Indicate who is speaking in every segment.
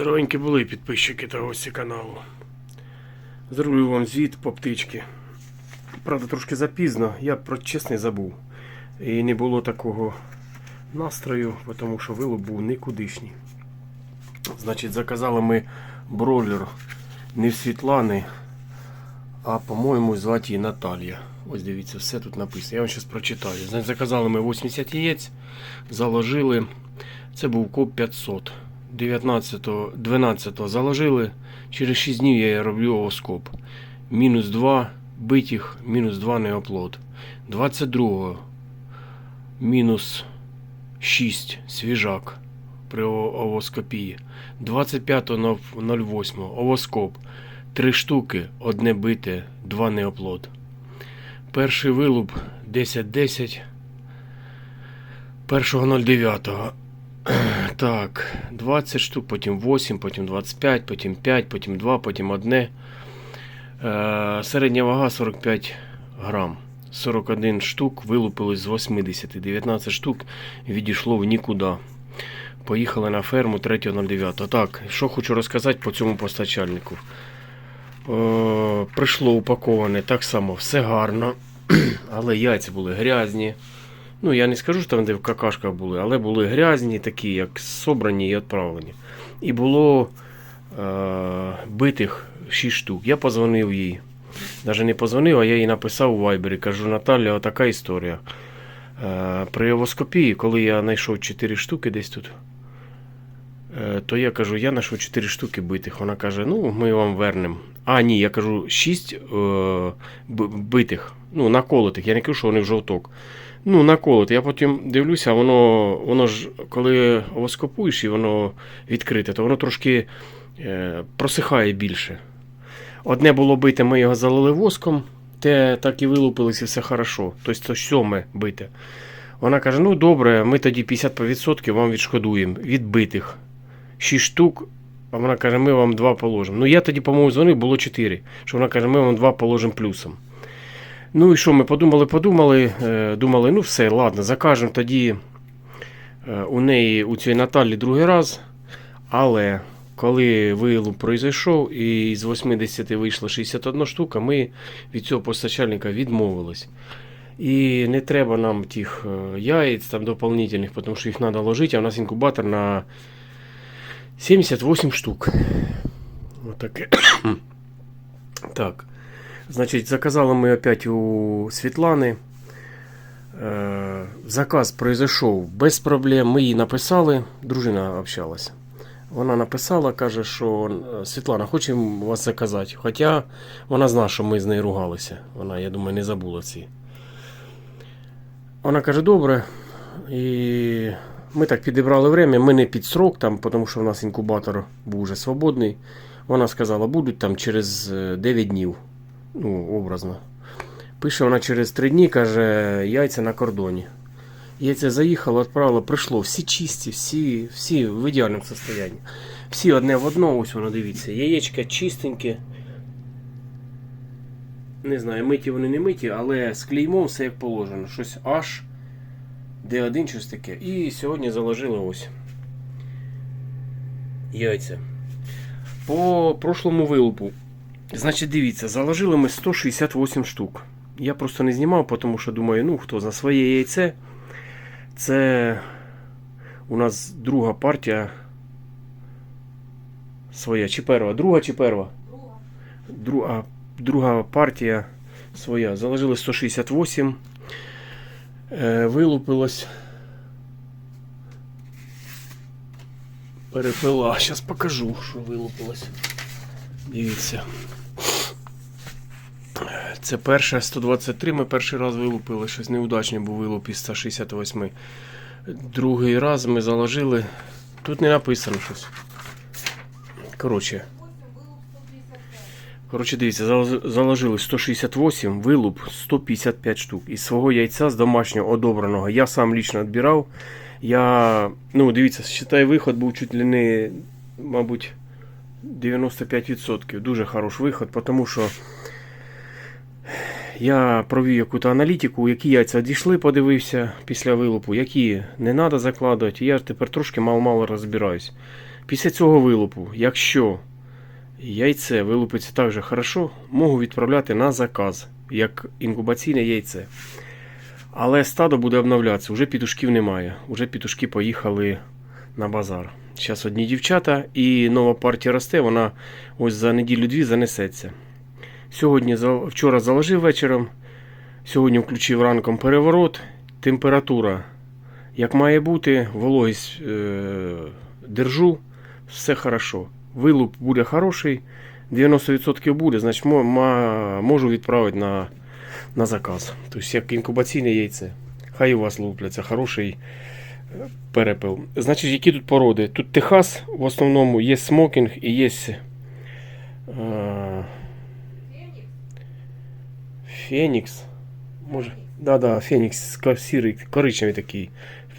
Speaker 1: Здоровенькі були підписчики та гості каналу. Зроблю вам звіт по птички. Правда, трошки запізно, я про чесний забув. І не було такого настрою, тому що вилов був никудишній. Значить, заказали ми бройлер не в Світлани, а, по-моєму, звати Наталія. Ось дивіться, все тут написано. Я вам зараз прочитаю. Значить, заказали ми 80 яєць, заложили. Це був коп 500. 19, 12 заложили. Через 6 днів я роблю овоскоп. Мінус 2 битих, мінус 2 неоплод. 22 мінус 6 свіжак при овоскопії. 25.08 овоскоп. 3 штуки, одне бите, 2 неоплод. Перший вилуп 10-10. 1.09. Так, 20 штук, потім 8, потім 25, потім 5, потім 2, потім 1. Е, середня вага 45 грам. 41 штук вилупилось з 80, 19 штук відійшло в нікуди. Поїхали на ферму 3.09. Так, що хочу розказати по цьому постачальнику. Е, прийшло упаковане так само, все гарно, але яйця були грязні. Ну, я не скажу, що там, де в какашках були, але були грязні, такі, як собрані і відправлені. І було е, битих 6 штук. Я позвонив їй. Навіть не позвонив, а я їй написав у Вайбері. Кажу, Наталя, отака історія. Е, при овоскопії, коли я знайшов 4 штуки десь тут, е, то я кажу, я знайшов 4 штуки битих. Вона каже, ну, ми вам вернемо. А, ні, я кажу, 6 е, битих, ну, наколотих. Я не кажу, що вони в жовток. Ну, наколоти. Я потім дивлюся, воно, воно ж, коли овоскопуєш і воно відкрите, то воно трошки е, просихає більше. Одне було бите, ми його залили воском, те так і вилупилося все хорошо. Тобто сьоме бите. Вона каже: ну добре, ми тоді 50% вам відшкодуємо від битих. 6 штук. А вона каже, ми вам 2 положимо. Ну я тоді, по-моєму, дзвонив, було 4. Що вона каже, ми вам 2 положимо плюсом. Ну і що, ми подумали, подумали, е, думали, ну все, ладно, закажемо тоді е, у неї, у цій Наталі другий раз. Але коли вилуп пройшов і з 80 вийшло 61 штука, ми від цього постачальника відмовились. І не треба нам тих е, яєць там дополнительних, тому що їх треба ложити, а у нас інкубатор на 78 штук. Отаке. так. Значить, заказали ми опять у Світлани. Е, Заказ произошов без проблем. Ми їй написали, дружина общалася. Вона написала, каже, що е, Світлана, хочемо вас заказати. Хоча вона знає, що ми з нею ругалися. Вона, я думаю, не забула ці. Вона каже, добре. І ми так підібрали время, ми не під срок, там, тому що в нас інкубатор був вже свободний. Вона сказала, будуть там через е, 9 днів. Ну, образно. Пише вона через 3 дні, каже, яйця на кордоні. Яйця заїхало, відправило, прийшло. Всі чисті, всі, всі в ідеальному стані. Всі одне в одно, ось воно дивіться. Яєчка чистенькі. Не знаю, миті вони не миті, але з клеймом все як положено. Щось аж Д1 щось таке. І сьогодні заложили ось. Яйця. По прошлому вилупу. Значить, дивіться, заложили ми 168 штук. Я просто не знімав, тому що думаю, ну хто за своє яйце. Це у нас друга партія. Своя чи перва? Друга чи перва? Друга, друга партія своя. Заложили 168. Е, вилупилось. Перепила. Зараз покажу, що вилупилось. Дивіться. Це перше 123 ми перший раз вилупили, щось неудачний був вилуп із 168. Другий раз ми заложили. Тут не написано щось. Коротше. Коротше, дивіться, заложили 168, вилуп 155 штук. Із свого яйця з домашнього одобраного. Я сам лічно відбирав. Я, ну, дивіться, считай, виход був чуть ли не, мабуть, 95%. Дуже хороший виход, тому що Я провів якусь аналітику, які яйця дійшли, подивився після вилупу, які не треба закладувати. Я тепер трошки мало-мало розбираюсь. Після цього вилупу, якщо яйце вилупиться так же хорошо, можу відправляти на заказ, як інкубаційне яйце. Але стадо буде обновлятися, вже пітушків немає. Уже пітушки поїхали на базар. Зараз одні дівчата і нова партія росте, вона ось за неділю-дві занесеться. Сьогодні вчора заложив вечором, сьогодні включив ранком переворот, температура як має бути, вологість е, держу, все хорошо. Вилуп буде хороший, 90% буде, значить можу відправити на, на заказ. Тобто як інкубаційне яйце. Хай у вас лупляться, хороший е, перепил. Значить, які тут породи? Тут Техас в основному є смокінг і є. Е, Фенікс. Може. Да, да, Фенікс сірий, коричневий такий,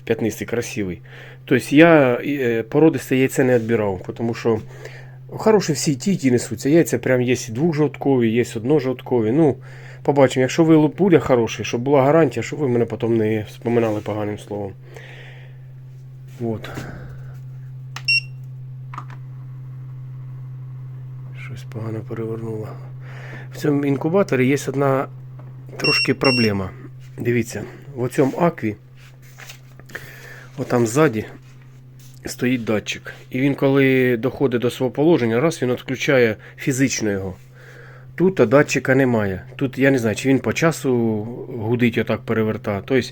Speaker 1: п'ятнистий, красивий. Тобто я е, породисте яйце не відбирав, тому що хороші всі ті, ті несуться. Яйця прям є і двохжовткові, є одножовткові. Ну, побачимо, якщо вилуп буде хороший, щоб була гарантія, щоб ви мене потім не споминали поганим словом. Вот. Щось погано перевернуло. В цьому інкубаторі є одна трошки проблема. Дивіться, в цьому акві, отам ззаді, стоїть датчик. І він, коли доходить до свого положення, раз він відключає фізично його. Тут а датчика немає. Тут я не знаю, чи він по часу гудить отак перевертає. Тобто,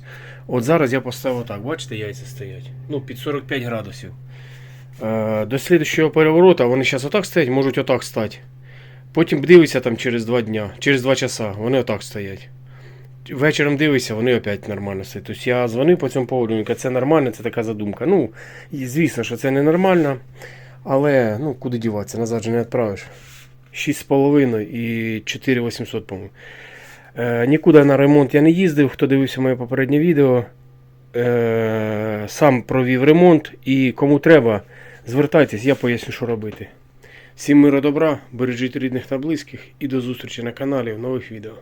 Speaker 1: от зараз я поставив так, бачите, яйця стоять. Ну, під 45 градусів. Е, До слідчого переворота вони зараз отак стоять, можуть отак стати. Потім дивишся там через два дня, через два часа, вони отак стоять. Вечором дивишся, вони опять нормально стоять. Тобто я дзвонив по цьому поводу, він каже, це нормально, це така задумка. Ну, і звісно, що це ненормально, але ну, куди діватися, назад же не відправиш. 6,5 і 4800, по-моєму. Е, нікуди на ремонт я не їздив, хто дивився моє попереднє відео. Е, сам провів ремонт і кому треба, звертайтесь, я поясню, що робити. Всім миру добра, бережіть рідних та близьких і до зустрічі на каналі в нових відео.